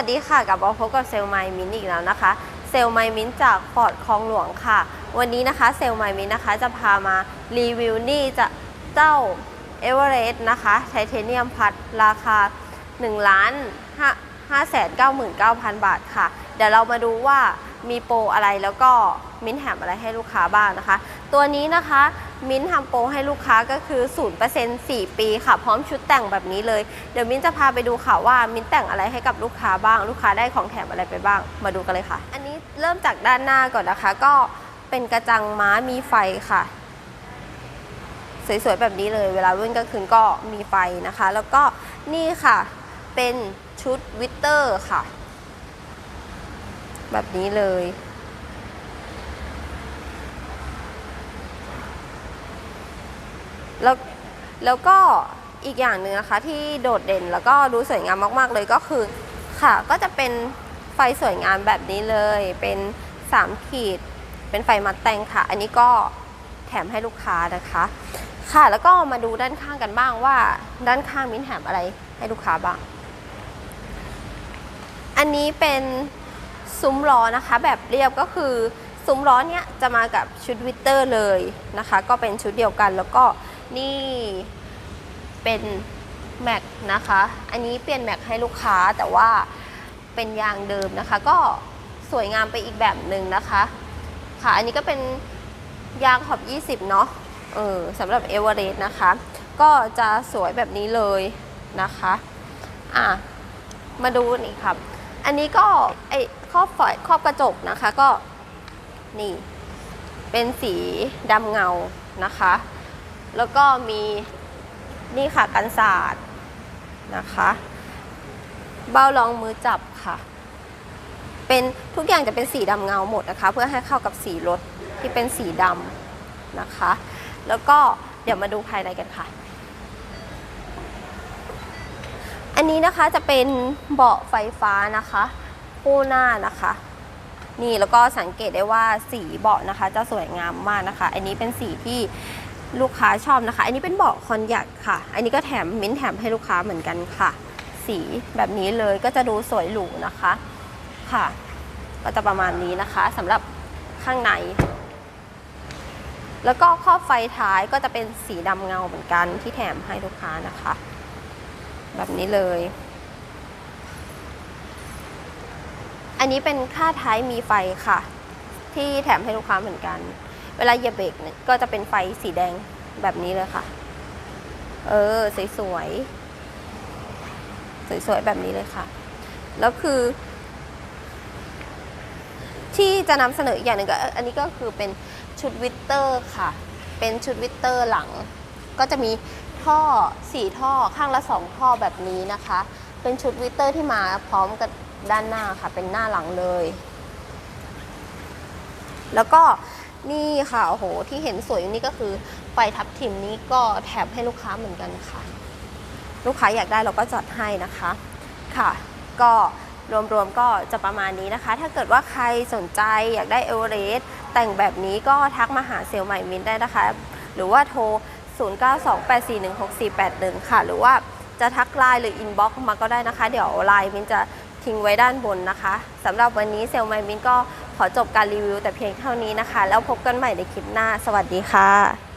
วัสดีค่ะกลับมาพบกับเซลล์ไมมินอีกแล้วนะคะ เซลล์ไมมินจากฟอร์ดคลองหลวงค่ะ วันนี้นะคะเซลล์ไมมินนะคะจะพามารีวิวนี่จะเจ้าเอเวอเรสต์นะคะไทเทเนียมพัดราคา1ล้าน5 5 9 9 0 0 บาทค่ะ เดี๋ยวเรามาดูว่ามีโปรอะไรแล้วก็มินแถมอะไรให้ลูกค้าบ้างนะคะ ตัวนี้นะคะ มิ้นทำโปรให้ลูกค้าก็คือ 0% 4 ปีค่ะ พร้อมชุดแต่งแบบนี้เลย เดี๋ยวมิ้นจะพาไปดูค่ะว่ามิ้นแต่งอะไรให้กับลูกค้าบ้าง ลูกค้าได้ของแถมอะไรไปบ้าง มาดูกันเลยค่ะ อันนี้เริ่มจากด้านหน้าก่อนนะคะ ก็เป็นกระจังม้ามีไฟค่ะ สวยๆแบบนี้เลย เวลาวิ่งกลางคืนก็มีไฟนะคะ แล้วก็นี่ค่ะ เป็นชุดวิตเตอร์ค่ะ แบบนี้เลย แล้วแล้วก็อีกอย่างหนึ่งนะคะที่โดดเด่นแล้วก็ดูสวยงามมากๆเลยก็คือค่ะก็จะเป็นไฟสวยงามแบบนี้เลยเป็น3ขีดเป็นไฟมัดแต่งค่ะ อันนี้ก็แถมให้ลูกค้านะคะ ค่ะแล้วก็มาดูด้านข้างกันบ้างว่า ด้านข้างมิ้นแถมอะไรให้ลูกค้าบ้าง อันนี้เป็นซุ้มล้อนะคะ แบบเรียบก็คือซุ้มล้อเนี้ยจะมากับชุดวิตเตอร์เลยนะคะ ก็เป็นชุดเดียวกันแล้วก็ นี่เป็นแม็กนะคะ อันนี้เปลี่ยนแม็กให้ลูกค้าแต่ว่าเป็นยางเดิมนะคะ ก็สวยงามไปอีกแบบหนึ่งนะคะ ค่ะ อันนี้ก็เป็นยางขอบ 20 เนาะเออสำหรับเอเวอเรสต์นะคะ ก็จะสวยแบบนี้เลยนะคะ อะ มาดูนี่ครับ อันนี้ก็ไอครอบฝอยครอบกระจกนะคะก็นี่ เป็นสีดำเงานะคะ แล้วก็มีนี่ค่ะกันศาสตร์นะคะ เบ้ารองมือจับค่ะ เป็นทุกอย่างจะเป็นสีดำเงาหมดนะคะ เพื่อให้เข้ากับสีรถที่เป็นสีดำนะคะ แล้วก็เดี๋ยวมาดูภายในกันค่ะ อันนี้นะคะจะเป็นเบาะไฟฟ้านะคะคู่หน้านะคะ นี่แล้วก็สังเกตได้ว่าสีเบาะนะคะ จะสวยงามมากนะคะ อันนี้เป็นสีที่ ลูกค้าชอบนะคะ อันนี้เป็นเบาะคอนยักค่ะ อันนี้ก็แถมมิ้นท์แถมให้ลูกค้าเหมือนกันค่ะ สีแบบนี้เลยก็จะดูสวยหรูนะคะค่ะ ก็จะประมาณนี้นะคะสำหรับข้างใน แล้วก็ครอบไฟท้ายก็จะเป็นสีดำเงาเหมือนกันที่แถมให้ลูกค้านะคะ แบบนี้เลย อันนี้เป็นค่าท้ายมีไฟค่ะ ที่แถมให้ลูกค้าเหมือนกัน เวลาเหยียบเบรกเนี่ยก็จะเป็นไฟสีแดงแบบนี้เลยค่ะ เออสวยๆสวยๆแบบนี้เลยค่ะ แล้วคือ ที่จะนำเสนออีกอย่างหนึ่งก็อันนี้ก็คือเป็นชุดวิตเตอร์ค่ะ เป็นชุดวิตเตอร์หลัง ก็จะมีท่อสี่ท่อข้างละสองท่อแบบนี้นะคะ เป็นชุดวิตเตอร์ที่มาพร้อมกับด้านหน้าค่ะ เป็นหน้าหลังเลย แล้วก็ นี่ค่ะโอ้โหที่เห็นสวยอยู่นี่ก็คือไฟทับทิมนี้ก็แถมให้ลูกค้าเหมือนกันค่ะ ลูกค้าอยากได้เราก็จัดให้นะคะค่ะ ก็รวมๆก็จะประมาณนี้นะคะ ถ้าเกิดว่าใครสนใจอยากได้เอเวอเรสต์แต่งแบบนี้ก็ทักมาหาเซลล์ใหม่มินได้นะคะ หรือว่าโทร 0928416481 ค่ะ หรือว่าจะทักไลน์หรืออินบ็อกซ์มาก็ได้นะคะ เดี๋ยวไลน์มินจะ ทิ้งไว้ด้านบนนะคะสำหรับวันนี้เซลล์ไมมินก็ขอจบการรีวิวแต่เพียงเท่านี้นะคะ แล้วพบกันใหม่ในคลิปหน้า สวัสดีค่ะ